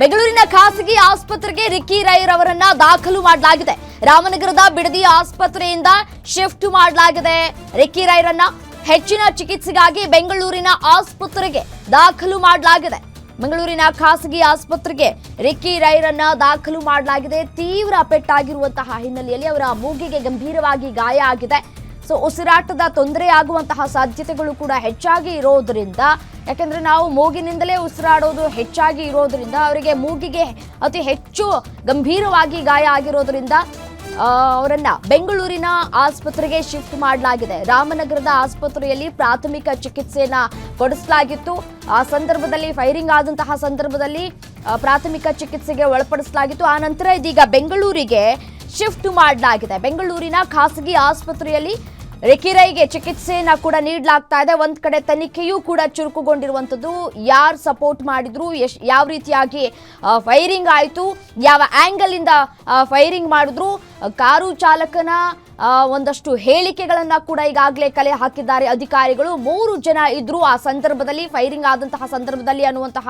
ಬೆಂಗಳೂರಿನ ಖಾಸಗಿ ಆಸ್ಪತ್ರೆಗೆ ರಿಕ್ಕಿ ರೈರ್ ಅವರನ್ನ ದಾಖಲು ಮಾಡಲಾಗಿದೆ. ರಾಮನಗರದ ಬಿಡದಿ ಆಸ್ಪತ್ರೆಯಿಂದ ಶಿಫ್ಟ್ ಮಾಡಲಾಗಿದೆ. ರಿಕ್ಕಿ ರೈರನ್ನ ಹೆಚ್ಚಿನ ಚಿಕಿತ್ಸೆಗಾಗಿ ಬೆಂಗಳೂರಿನ ಆಸ್ಪತ್ರೆಗೆ ದಾಖಲು ಮಾಡಲಾಗಿದೆ. ಬೆಂಗಳೂರಿನ ಖಾಸಗಿ ಆಸ್ಪತ್ರೆಗೆ ರಿಕ್ಕಿ ರೈರನ್ನ ದಾಖಲು ಮಾಡಲಾಗಿದೆ. ತೀವ್ರ ಪೆಟ್ಟಾಗಿರುವಂತಹ ಹಿನ್ನೆಲೆಯಲ್ಲಿ ಅವರ ಮೂಗಿಗೆ ಗಂಭೀರವಾಗಿ ಗಾಯ ಆಗಿದೆ. ಸೊ ಉಸಿರಾಟದ ತೊಂದರೆ ಆಗುವಂತಹ ಸಾಧ್ಯತೆಗಳು ಕೂಡ ಹೆಚ್ಚಾಗಿ ಇರೋದ್ರಿಂದ, ಯಾಕೆಂದ್ರೆ ನಾವು ಮೂಗಿನಿಂದಲೇ ಉಸಿರಾಡೋದು ಹೆಚ್ಚಾಗಿ ಇರೋದ್ರಿಂದ, ಅವರಿಗೆ ಮೂಗಿಗೆ ಅತಿ ಹೆಚ್ಚು ಗಂಭೀರವಾಗಿ ಗಾಯ ಆಗಿರೋದ್ರಿಂದ ಅವರನ್ನ ಬೆಂಗಳೂರಿನ ಆಸ್ಪತ್ರೆಗೆ ಶಿಫ್ಟ್ ಮಾಡಲಾಗಿದೆ. ರಾಮನಗರದ ಆಸ್ಪತ್ರೆಯಲ್ಲಿ ಪ್ರಾಥಮಿಕ ಚಿಕಿತ್ಸೆಯನ್ನ ಕೊಡಿಸಲಾಗಿತ್ತು. ಆ ಸಂದರ್ಭದಲ್ಲಿ, ಫೈರಿಂಗ್ ಆದಂತಹ ಸಂದರ್ಭದಲ್ಲಿ ಪ್ರಾಥಮಿಕ ಚಿಕಿತ್ಸೆಗೆ ಒಳಪಡಿಸಲಾಗಿತ್ತು. ಆ ನಂತರ ಇದೀಗ ಬೆಂಗಳೂರಿಗೆ ಶಿಫ್ಟ್ ಮಾಡಲಾಗಿದೆ. ಬೆಂಗಳೂರಿನ ಖಾಸಗಿ ಆಸ್ಪತ್ರೆಯಲ್ಲಿ ರೆಕಿರೈಗೆ ಚಿಕಿತ್ಸೆಯನ್ನ ಕೂಡ ನೀಡಲಾಗ್ತಾ ಇದೆ. ಒಂದ್ ಕಡೆ ತನಿಖೆಯೂ ಕೂಡ ಚುರುಕುಗೊಂಡಿರುವಂಥದ್ದು ಯಾರು ಸಪೋರ್ಟ್ ಮಾಡಿದ್ರು ಯಾವ ರೀತಿಯಾಗಿ ಫೈರಿಂಗ್ ಆಯಿತು, ಯಾವ ಆಂಗಲ್ ಇಂದ ಫೈರಿಂಗ್ ಮಾಡಿದ್ರು, ಕಾರು ಚಾಲಕನ ಒಂದಷ್ಟು ಹೇಳಿಕೆಗಳನ್ನ ಕೂಡ ಈಗಾಗಲೇ ಕಲೆ ಹಾಕಿದ್ದಾರೆ ಅಧಿಕಾರಿಗಳು. ಮೂರು ಜನ ಇದ್ರು ಆ ಸಂದರ್ಭದಲ್ಲಿ ಫೈರಿಂಗ್ ಆದಂತಹ ಸಂದರ್ಭದಲ್ಲಿ ಅನ್ನುವಂತಹ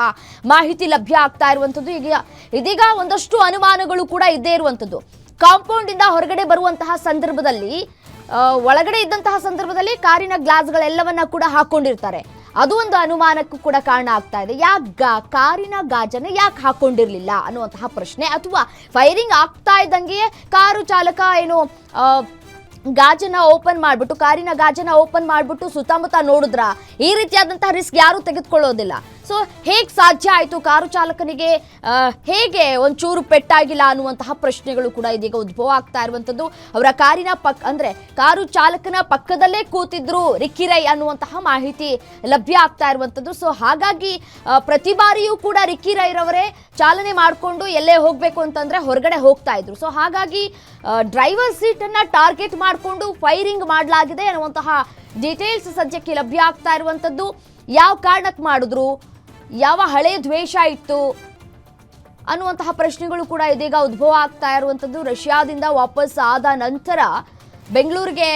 ಮಾಹಿತಿ ಲಭ್ಯ ಆಗ್ತಾ ಇರುವಂಥದ್ದು ಈಗ, ಇದೀಗ ಒಂದಷ್ಟು ಅನುಮಾನಗಳು ಕೂಡ ಇದ್ದೇ ಇರುವಂಥದ್ದು ಕಾಂಪೌಂಡ್ ಇಂದ ಹೊರಗಡೆ ಬರುವಂತಹ ಸಂದರ್ಭದಲ್ಲಿ ಒಳಗಡೆ ಇದ್ದಂತಹ ಸಂದರ್ಭದಲ್ಲಿ ಕಾರಿನ ಗ್ಲಾಸ್ಗಳೆಲ್ಲವನ್ನ ಕೂಡ ಹಾಕೊಂಡಿರ್ತಾರೆ. ಅದು ಒಂದು ಅನುಮಾನಕ್ಕೂ ಕೂಡ ಕಾರಣ ಆಗ್ತಾ ಇದೆ. ಯಾಕೆ ಕಾರಿನ ಗಾಜನ್ನ ಯಾಕೆ ಹಾಕೊಂಡಿರಲಿಲ್ಲ ಅನ್ನುವಂತಹ ಪ್ರಶ್ನೆ ಅಥವಾ ಫೈರಿಂಗ್ ಆಗ್ತಾ ಇದ್ದಂಗೆಯೇ ಕಾರು ಚಾಲಕ ಏನು ಗಾಜನ ಓಪನ್ ಮಾಡಿಬಿಟ್ಟು, ಕಾರಿನ ಗಾಜನ ಓಪನ್ ಮಾಡಿಬಿಟ್ಟು ಸುತ್ತಮುತ್ತ ನೋಡಿದ್ರ? ಈ ರೀತಿಯಾದಂತಹ ರಿಸ್ಕ್ ಯಾರು ತೆಗೆದುಕೊಳ್ಳೋದಿಲ್ಲ. ಸೊ ಹೇಗೆ ಸಾಧ್ಯ ಆಯಿತು ಕಾರು ಚಾಲಕನಿಗೆ? ಹೇಗೆ ಒಂಚೂರು ಪೆಟ್ಟಾಗಿಲ್ಲ ಅನ್ನುವಂತಹ ಪ್ರಶ್ನೆಗಳು ಕೂಡ ಇದೀಗ ಉದ್ಭವ ಆಗ್ತಾ ಇರುವಂಥದ್ದು. ಅವರ ಕಾರಿನ ಪಕ್, ಅಂದರೆ ಕಾರು ಚಾಲಕನ ಪಕ್ಕದಲ್ಲೇ ಕೂತಿದ್ರು ರಿಕ್ಕಿರೈ ಅನ್ನುವಂತಹ ಮಾಹಿತಿ ಲಭ್ಯ ಆಗ್ತಾ ಇರುವಂಥದ್ದು. ಸೊ ಹಾಗಾಗಿ ಪ್ರತಿ ಬಾರಿಯೂ ಕೂಡ ರಿಕ್ಕಿರೈರವರೇ ಚಾಲನೆ ಮಾಡಿಕೊಂಡು ಎಲ್ಲೇ ಹೋಗಬೇಕು ಅಂತಂದರೆ ಹೊರಗಡೆ ಹೋಗ್ತಾ ಇದ್ರು. ಸೊ ಹಾಗಾಗಿ ಡ್ರೈವರ್ ಸೀಟನ್ನು ಟಾರ್ಗೆಟ್ ಮಾಡಿಕೊಂಡು ಫೈರಿಂಗ್ ಮಾಡಲಾಗಿದೆ ಅನ್ನುವಂತಹ ಡೀಟೇಲ್ಸ್ ಸದ್ಯಕ್ಕೆ ಲಭ್ಯ ಆಗ್ತಾ ಇರುವಂಥದ್ದು. ಯಾವ ಕಾರಣಕ್ಕೆ ಮಾಡಿದ್ರು? ಯಾವ ಹಳೆಯ ದ್ವೇಷ ಇತ್ತು ಅನ್ನುವಂತಹ ಪ್ರಶ್ನೆಗಳು ಕೂಡ ಇದೀಗ ಉದ್ಭವ ಆಗ್ತಾ ಇರುವಂಥದ್ದು. ರಷ್ಯಾದಿಂದ ವಾಪಸ್ ಆದ ನಂತರ ಬೆಂಗಳೂರಿಗೆ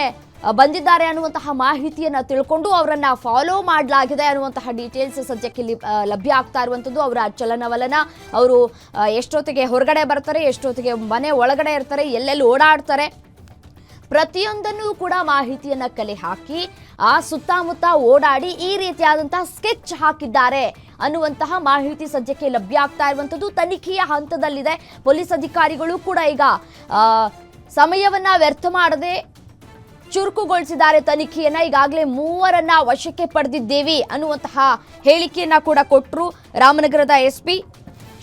ಬಂದಿದ್ದಾರೆ ಅನ್ನುವಂತಹ ಮಾಹಿತಿಯನ್ನ ತಿಳ್ಕೊಂಡು ಅವರನ್ನು ಫಾಲೋ ಮಾಡಲಾಗಿದೆ ಅನ್ನುವಂತಹ ಡೀಟೇಲ್ಸ್ ಸದ್ಯಕ್ಕೆ ಇಲ್ಲಿ ಲಭ್ಯ ಆಗ್ತಾ ಇರುವಂಥದ್ದು. ಅವರ ಚಲನವಲನ, ಅವರು ಎಷ್ಟೊತ್ತಿಗೆ ಹೊರಗಡೆ ಬರ್ತಾರೆ, ಎಷ್ಟೊತ್ತಿಗೆ ಮನೆ ಒಳಗಡೆ ಇರ್ತಾರೆ, ಎಲ್ಲೆಲ್ಲಿ ಓಡಾಡ್ತಾರೆ, ಪ್ರತಿಯೊಂದನ್ನು ಕೂಡ ಮಾಹಿತಿಯನ್ನ ಕಲೆ ಹಾಕಿ, ಆ ಸುತ್ತಮುತ್ತ ಓಡಾಡಿ ಈ ರೀತಿಯಾದಂತಹ ಸ್ಕೆಚ್ ಹಾಕಿದ್ದಾರೆ ಅನ್ನುವಂತಹ ಮಾಹಿತಿ ಸದ್ಯಕ್ಕೆ ಲಭ್ಯ ಆಗ್ತಾ ಇರುವಂಥದ್ದು ತನಿಖೆಯ ಹಂತದಲ್ಲಿದೆ. ಪೊಲೀಸ್ ಅಧಿಕಾರಿಗಳು ಕೂಡ ಈಗ ಸಮಯವನ್ನ ವ್ಯರ್ಥ ಮಾಡದೆ ಚುರುಕುಗೊಳಿಸಿದ್ದಾರೆ. ತನಿಖೆಯನ್ನ ಈಗಾಗಲೇ ಮೂವರನ್ನ ವಶಕ್ಕೆ ಪಡೆದಿದ್ದೇವೆ ಅನ್ನುವಂತಹ ಹೇಳಿಕೆಯನ್ನ ಕೂಡ ಕೊಟ್ಟರು ರಾಮನಗರದ S P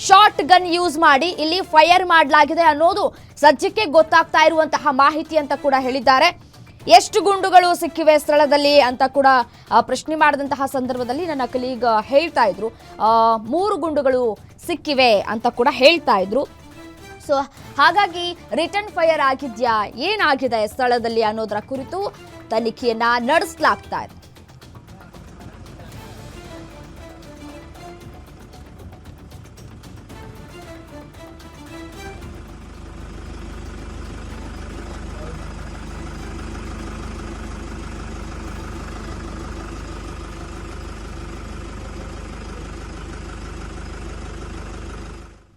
shotgun use ಮಾಡಿ ಇಲ್ಲಿ ಫೈರ್ ಮಾಡಲಾಗಿದೆ ಅನ್ನೋದು ಸದ್ಯಕ್ಕೆ ಗೊತ್ತಾಗ್ತಾ ಇರುವಂತಹ ಮಾಹಿತಿ ಅಂತ ಕೂಡ ಹೇಳಿದ್ದಾರೆ. ಎಷ್ಟು ಗುಂಡುಗಳು ಸಿಕ್ಕಿವೆ ಸ್ಥಳದಲ್ಲಿ ಅಂತ ಕೂಡ ಪ್ರಶ್ನೆ ಮಾಡಿದಂತಹ ಸಂದರ್ಭದಲ್ಲಿ ನನ್ನ ಕಲೀಗ್ ಹೇಳ್ತಾ ಇದ್ರು. ಮೂರು ಗುಂಡುಗಳು ಸಿಕ್ಕಿವೆ ಅಂತ ಕೂಡ ಹೇಳ್ತಾ ಇದ್ರು. ಸೊ ಹಾಗಾಗಿ ರಿಟರ್ನ್ ಫೈರ್ ಆಗಿದ್ಯಾ? ಏನಾಗಿದೆ ಸ್ಥಳದಲ್ಲಿ ಅನ್ನೋದರ ಕುರಿತು ತನಿಖೆಯನ್ನ ನಡೆಸಲಾಗ್ತಾ ಇದೆ.